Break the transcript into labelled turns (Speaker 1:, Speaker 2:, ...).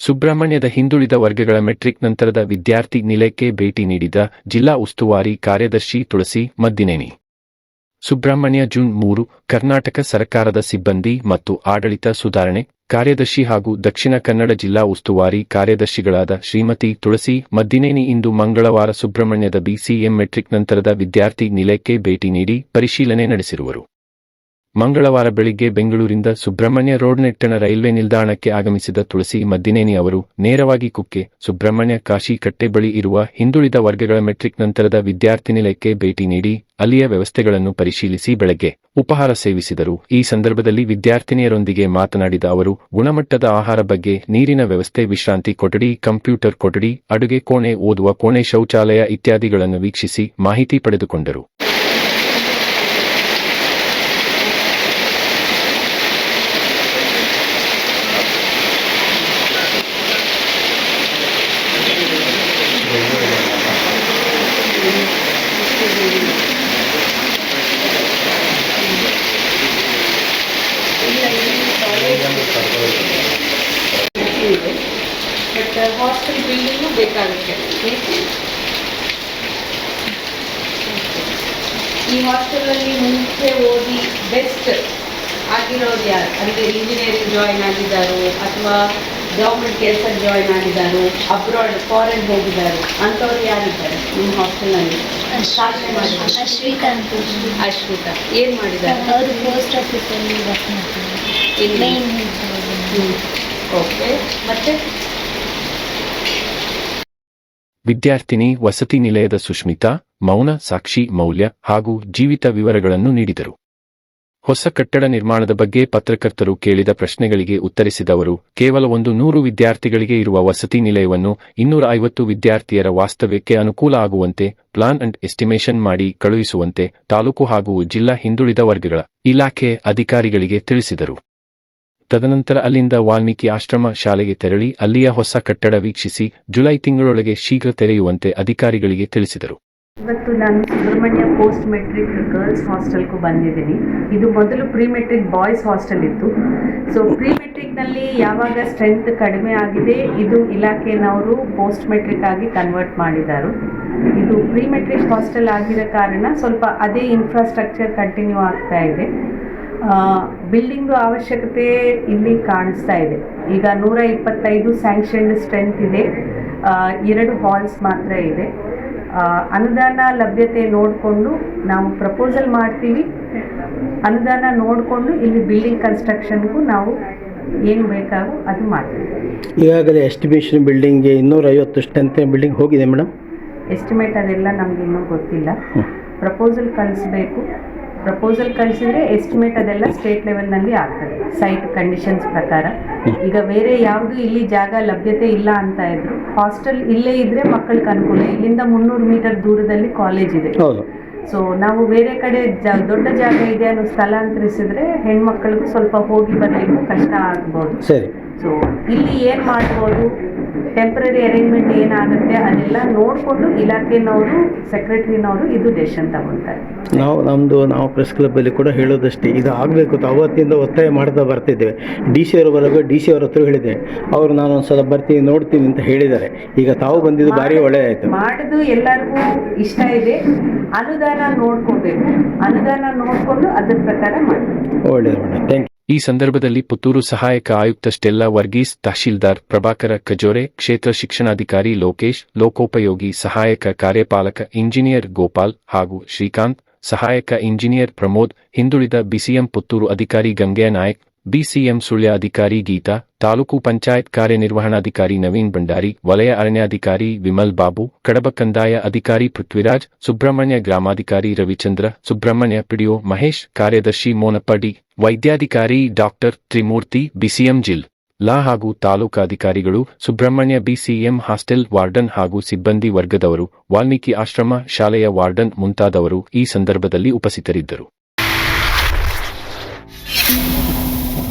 Speaker 1: ಸುಬ್ರಹ್ಮಣ್ಯದ ಹಿಂದುಳಿದ ವರ್ಗಗಳ ಮೆಟ್ರಿಕ್ ನಂತರದ ವಿದ್ಯಾರ್ಥಿ ನಿಲಯಕ್ಕೆ ಭೇಟಿ ನೀಡಿದ ಜಿಲ್ಲಾ ಉಸ್ತುವಾರಿ ಕಾರ್ಯದರ್ಶಿ ತುಳಸಿ ಮದ್ದಿನೇನಿ. ಸುಬ್ರಹ್ಮಣ್ಯ ಜೂನ್ ಮೂರು, ಕರ್ನಾಟಕ ಸರ್ಕಾರದ ಸಿಬ್ಬಂದಿ ಮತ್ತು ಆಡಳಿತ ಸುಧಾರಣೆ ಕಾರ್ಯದರ್ಶಿ ಹಾಗೂ ದಕ್ಷಿಣ ಕನ್ನಡ ಜಿಲ್ಲಾ ಉಸ್ತುವಾರಿ ಕಾರ್ಯದರ್ಶಿಗಳಾದ ಶ್ರೀಮತಿ ತುಳಸಿ ಮದ್ದಿನೇನಿ ಇಂದು ಮಂಗಳವಾರ ಸುಬ್ರಹ್ಮಣ್ಯದ ಬಿಸಿಎಂ ಮೆಟ್ರಿಕ್ ನಂತರದ ವಿದ್ಯಾರ್ಥಿ ನಿಲಯಕ್ಕೆ ಭೇಟಿ ನೀಡಿ ಪರಿಶೀಲನೆ ನಡೆಸಿರುವರು. ಮಂಗಳವಾರ ಬೆಳಿಗ್ಗೆ ಬೆಂಗಳೂರಿಂದ ಸುಬ್ರಹ್ಮಣ್ಯ ರೋಡ್ ನೆಟ್ಟಣ ರೈಲ್ವೆ ನಿಲ್ದಾಣಕ್ಕೆ ಆಗಮಿಸಿದ ತುಳಸಿ ಮದ್ದಿನೇನಿ ಅವರು, ನೇರವಾಗಿ ಕುಕ್ಕೆ, ಸುಬ್ರಹ್ಮಣ್ಯ ಕಾಶಿ ಕಟ್ಟೆ ಬಳಿ ಇರುವ ಹಿಂದುಳಿದ ವರ್ಗಗಳ ಮೆಟ್ರಿಕ್ ನಂತರದ ವಿದ್ಯಾರ್ಥಿ ನಿಲಯಕ್ಕೆ ಭೇಟಿ ನೀಡಿ, ಅಲ್ಲಿಯ ವ್ಯವಸ್ಥೆಗಳನ್ನು ಪರಿಶೀಲಿಸಿ ಬೆಳಗ್ಗೆ ಉಪಹಾರ ಸೇವಿಸಿದರು. ಈ ಸಂದರ್ಭದಲ್ಲಿ ವಿದ್ಯಾರ್ಥಿನಿಯರೊಂದಿಗೆ ಮಾತನಾಡಿದ ಅವರು, ಗುಣಮಟ್ಟದ ಆಹಾರ ಬಗ್ಗೆ ನೀರಿನ ವ್ಯವಸ್ಥೆ ವಿಶ್ರಾಂತಿ ಕೊಠಡಿ, ಕಂಪ್ಯೂಟರ್ ಕೊಠಡಿ, ಅಡುಗೆ ಕೋಣೆ ಓದುವ ಕೋಣೆ ಶೌಚಾಲಯ ಇತ್ಯಾದಿಗಳನ್ನು ವೀಕ್ಷಿಸಿ ಮಾಹಿತಿ ಪಡೆದುಕೊಂಡರು.
Speaker 2: ಹಾಸ್ಟೆಲ್ ಬಿಲ್ಡಿಂಗು ಬೇಕಾಗುತ್ತೆ ಈ ಹಾಸ್ಟೆಲಲ್ಲಿ ಮುಂಚೆ ಓದಿ ಬೆಸ್ಟ್ ಆಗಿರೋರು ಯಾರು ಅಂದರೆ ಇಂಜಿನಿಯರಿಂಗ್ ಜಾಯಿನ್ ಆಗಿದ್ದಾರೋ ಅಥವಾ ಗೌರ್ಮೆಂಟ್ ಕೆಲಸಕ್ಕೆ ಜಾಯಿನ್ ಆಗಿದ್ದಾರೋ ಅಬ್ರಾಡ್ ಫಾರಿನ್ ಹೋಗಿದ್ದಾರೋ ಅಂಥವ್ರು ಯಾರಿದ್ದಾರೆ ನಿಮ್ಮ ಹಾಸ್ಟೆಲ್ನಲ್ಲಿ ಸಾಧನೆ ಮಾಡಿದ್ದಾರೆ
Speaker 3: ಶ್ರೀಕಾಂತ್
Speaker 2: ಅಶ್ವಿತಾ ಏನು ಮಾಡಿದ್ದಾರೆ
Speaker 3: ಅವರು ಪೋಸ್ಟ್ ಆಫೀಸಲ್ಲಿ ವರ್ಕ್ ಮಾಡ್ತಾರೆ
Speaker 2: ಇಲ್ಲಿ
Speaker 3: ಮೇನ್
Speaker 2: ಓಕೆ ಮತ್ತೆ
Speaker 1: ವಿದ್ಯಾರ್ಥಿನಿ ವಸತಿ ನಿಲಯದ ಸುಷ್ಮಿತಾ ಮೌನ, ಸಾಕ್ಷಿ, ಮೌಲ್ಯ ಹಾಗೂ ಜೀವಿತ ವಿವರಗಳನ್ನು ನೀಡಿದರು. ಹೊಸ ಕಟ್ಟಡ ನಿರ್ಮಾಣದ ಬಗ್ಗೆ ಪತ್ರಕರ್ತರು ಕೇಳಿದ ಪ್ರಶ್ನೆಗಳಿಗೆ ಉತ್ತರಿಸಿದವರು, ಕೇವಲ ಒಂದು ನೂರು ವಿದ್ಯಾರ್ಥಿಗಳಿಗೆ ಇರುವ ವಸತಿ ನಿಲಯವನ್ನು ಇನ್ನೂರ ಐವತ್ತು ವಿದ್ಯಾರ್ಥಿಯರ ವಾಸ್ತವ್ಯಕ್ಕೆ ಅನುಕೂಲ ಆಗುವಂತೆ ಪ್ಲಾನ್ ಅಂಡ್ ಎಸ್ಟಿಮೇಷನ್ ಮಾಡಿ ಕಳುಹಿಸುವಂತೆ ತಾಲೂಕು ಹಾಗೂ ಜಿಲ್ಲಾ ಹಿಂದುಳಿದ ವರ್ಗಗಳ ಇಲಾಖೆ ಅಧಿಕಾರಿಗಳಿಗೆ ತಿಳಿಸಿದರು. ತದನಂತರ ಅಲ್ಲಿಂದ ವಾಲ್ಮೀಕಿ ಆಶ್ರಮ ಶಾಲೆಗೆ ತೆರಳಿ ಅಲ್ಲಿಯ ಹೊಸ ಕಟ್ಟಡ ವೀಕ್ಷಿಸಿ ಜುಲೈ ತಿಂಗಳೊಳಗೆ ಶೀಘ್ರ ತೆರೆಯುವಂತೆ ಅಧಿಕಾರಿಗಳಿಗೆ ತಿಳಿಸಿದರು.
Speaker 2: ಇವತ್ತು ನಾನು ಸುಬ್ರಹ್ಮಣ್ಯ ಪೋಸ್ಟ್ ಮೆಟ್ರಿಕ್ ಗರ್ಲ್ಸ್ ಹಾಸ್ಟೆಲ್ಗೂ ಬಂದಿದ್ದೀನಿ. ಇದು ಮೊದಲು ಪ್ರೀ ಮೆಟ್ರಿಕ್ ಬಾಯ್ಸ್ ಹಾಸ್ಟೆಲ್ ಇತ್ತು. ಸೊ ಪ್ರೀ ಮೆಟ್ರಿಕ್ನಲ್ಲಿ ಯಾವಾಗ ಸ್ಟ್ರೆಂತ್ ಕಡಿಮೆ ಆಗಿದೆ, ಇದು ಇಲಾಖೆನವರು ಪೋಸ್ಟ್ ಮೆಟ್ರಿಕ್ ಆಗಿ ಕನ್ವರ್ಟ್ ಮಾಡಿದ್ದಾರೆ. ಇದು ಪ್ರೀ ಮೆಟ್ರಿಕ್ ಹಾಸ್ಟೆಲ್ ಆಗಿರೋ ಕಾರಣ ಸ್ವಲ್ಪ ಅದೇ ಇನ್ಫ್ರಾಸ್ಟ್ರಕ್ಚರ್ ಕಂಟಿನ್ಯೂ ಆಗ್ತಾ ಇದೆ. ಬಿಲ್ಡಿಂಗು ಅವಶ್ಯಕತೆ ಇಲ್ಲಿ ಕಾಣಿಸ್ತಾ ಇದೆ. ಈಗ ನೂರ ಇಪ್ಪತ್ತೈದು ಸ್ಯಾಂಕ್ಷನ್ಡ್ ಸ್ಟ್ರೆಂತ್ ಇದೆ ಎರಡು ಹಾಲ್ಸ್ ಮಾತ್ರ ಇದೆ. ಅನುದಾನ ಲಭ್ಯತೆ ನೋಡಿಕೊಂಡು ನಾವು ಪ್ರಪೋಸಲ್ ಮಾಡ್ತೀವಿ. ಅನುದಾನ ನೋಡಿಕೊಂಡು ಇಲ್ಲಿ ಬಿಲ್ಡಿಂಗ್ ಕನ್ಸ್ಟ್ರಕ್ಷನ್ಗೂ ನಾವು ಏನು ಬೇಕಾಗೋ ಅದು ಮಾಡ್ತೀವಿ.
Speaker 4: ಈಗಾಗಲೇ ಎಸ್ಟಿಮೇಷನ್ ಬಿಲ್ಡಿಂಗ್ಗೆ ಇನ್ನೂರೈವತ್ತು ಸ್ಟ್ರೆಂತ್ ಬಿಲ್ಡಿಂಗ್ ಹೋಗಿದೆ ಮೇಡಮ್?
Speaker 2: ಎಸ್ಟಿಮೇಟ್ ಅದೆಲ್ಲ ನಮ್ಗೆ ಇನ್ನೂ ಗೊತ್ತಿಲ್ಲ. ಪ್ರಪೋಸಲ್ ಕಳಿಸ್ಬೇಕು. ಪ್ರಪೋಸಲ್ ಕಳಿಸಿದ್ರೆ ಎಸ್ಟಿಮೇಟ್ ಅದೆಲ್ಲ ಸ್ಟೇಟ್ ಲೆವೆಲ್ನಲ್ಲಿ ಆಗ್ತದೆ ಸೈಟ್ ಕಂಡೀಷನ್ಸ್ ಪ್ರಕಾರ. ಈಗ ಬೇರೆ ಯಾವುದು ಇಲ್ಲಿ ಜಾಗ ಲಭ್ಯತೆ ಇಲ್ಲ ಅಂತ ಇದ್ರು ಹಾಸ್ಟೆಲ್ ಇಲ್ಲೇ ಇದ್ರೆ ಮಕ್ಕಳಿಗೆ ಅನುಕೂಲ ಇಲ್ಲಿಂದ ಮುನ್ನೂರು ಮೀಟರ್ ದೂರದಲ್ಲಿ ಕಾಲೇಜ್ ಇದೆ. ಸೊ ನಾವು ಬೇರೆ ಕಡೆ ಜ ದೊಡ್ಡ ಜಾಗ ಇದೆ ಅನ್ನೋ ಸ್ಥಳಾಂತರಿಸಿದ್ರೆ ಹೆಣ್ಮಕ್ಳಿಗೂ ಸ್ವಲ್ಪ ಹೋಗಿ ಬರಲಿಕ್ಕೂ ಕಷ್ಟ ಆಗ್ಬೋದು. ಸೊ ಇಲ್ಲಿ ಏನು ಮಾಡ್ಬೋದು? ಟೆಂಪ್ರರಿ ಅರೇಂಜ್ಮೆಂಟ್ ಏನಾಗುತ್ತೆ ಅದೆಲ್ಲ ನೋಡಿಕೊಂಡು ಇಲಾಖೆನವರು ಸೆಕ್ರೆಟರಿನವರು ಇದು ಡೆಸಿಷನ್ ತಗೊಳ್ತಾರೆ.
Speaker 4: ನಾವು ನಮ್ಮದು ನಾವು ಪ್ರೆಸ್ ಕ್ಲಬ್ಬಲ್ಲಿ ಕೂಡ ಹೇಳೋದಷ್ಟೇ ಇದು ಆಗಬೇಕು ಅವತ್ತಿಂದ ಒತ್ತಾಯ ಮಾಡ್ತಾ ಬರ್ತಿದ್ದೇವೆ. ಡಿ ಸಿ ಅವರು ಬರೋದು ಡಿ ಸಿ ಅವ್ರ ಹತ್ರ ಹೇಳಿದೆ ಅವರು ನಾನು ಒಂದ್ಸಲ ಬರ್ತೀನಿ ನೋಡ್ತೀನಿ ಅಂತ ಹೇಳಿದ್ದಾರೆ. ಈಗ ತಾವು ಬಂದಿದ್ದು ಭಾರಿ ಒಳ್ಳೆಯ ಆಯ್ತು.
Speaker 2: ಮಾಡೋದು ಎಲ್ಲರಿಗೂ ಇಷ್ಟ ಇದೆ. ಅನುದಾನ ನೋಡ್ಕೋಬೇಕು. ಅನುದಾನ ನೋಡಿಕೊಂಡು ಅದ್ರ ಪ್ರಕಾರ ಮಾಡಬೇಕು.
Speaker 4: ಒಳ್ಳೆಯದು ಮೇಡಮ್ ಥ್ಯಾಂಕ್ ಯು
Speaker 1: ಈ ಸಂದರ್ಭದಲ್ಲಿ ಪುತ್ತೂರು ಸಹಾಯಕ ಆಯುಕ್ತ ಸ್ಟೆಲ್ಲಾ ವರ್ಗೀಸ್, ತಹಶೀಲ್ದಾರ್ ಪ್ರಭಾಕರ ಕಜೋರೆ, ಕ್ಷೇತ್ರ ಶಿಕ್ಷಣಾಧಿಕಾರಿ ಲೋಕೇಶ್, ಲೋಕೋಪಯೋಗಿ ಸಹಾಯಕ ಕಾರ್ಯಪಾಲಕ ಇಂಜಿನಿಯರ್ ಗೋಪಾಲ್ ಹಾಗೂ ಶ್ರೀಕಾಂತ್, ಸಹಾಯಕ ಇಂಜಿನಿಯರ್ ಪ್ರಮೋದ್ ಹಿಂದುಳಿದ ಬಿಸಿಎಂ ಪುತ್ತೂರು ಅಧಿಕಾರಿ ಗಂಗೆಯ ನಾಯಕ್ ಬಿಸಿಎಂ ಸುಳ್ಯ ಅಧಿಕಾರಿ ಗೀತಾ, ತಾಲೂಕು ಪಂಚಾಯತ್ ಕಾರ್ಯನಿರ್ವಹಣಾಧಿಕಾರಿ ನವೀನ್ ಭಂಡಾರಿ, ವಲಯ ಅರಣ್ಯಾಧಿಕಾರಿ ವಿಮಲ್ ಬಾಬು, ಕಡಬ ಕಂದಾಯ ಅಧಿಕಾರಿ ಪೃಥ್ವಿರಾಜ್, ಸುಬ್ರಹ್ಮಣ್ಯ ಗ್ರಾಮಾಧಿಕಾರಿ ರವಿಚಂದ್ರ, ಸುಬ್ರಹ್ಮಣ್ಯ ಪಿಡಿಒ ಮಹೇಶ್, ಕಾರ್ಯದರ್ಶಿ ಮೋನಪ್ಪ ಡಿ, ವೈದ್ಯಾಧಿಕಾರಿ ಡಾಕ್ಟರ್ ತ್ರಿಮೂರ್ತಿ ಬಿಸಿಎಂ ಜಿಲ್, ಲಾ ಹಾಗೂ ತಾಲೂಕಾಧಿಕಾರಿಗಳು ಸುಬ್ರಹ್ಮಣ್ಯ ಬಿಸಿಎಂ ಹಾಸ್ಟೆಲ್ ವಾರ್ಡನ್ ಹಾಗೂ ಸಿಬ್ಬಂದಿ ವರ್ಗದವರು, ವಾಲ್ಮೀಕಿ ಆಶ್ರಮ ಶಾಲೆಯ ವಾರ್ಡನ್ ಮುಂತಾದವರು ಈ ಸಂದರ್ಭದಲ್ಲಿ ಉಪಸ್ಥಿತರಿದ್ದರು.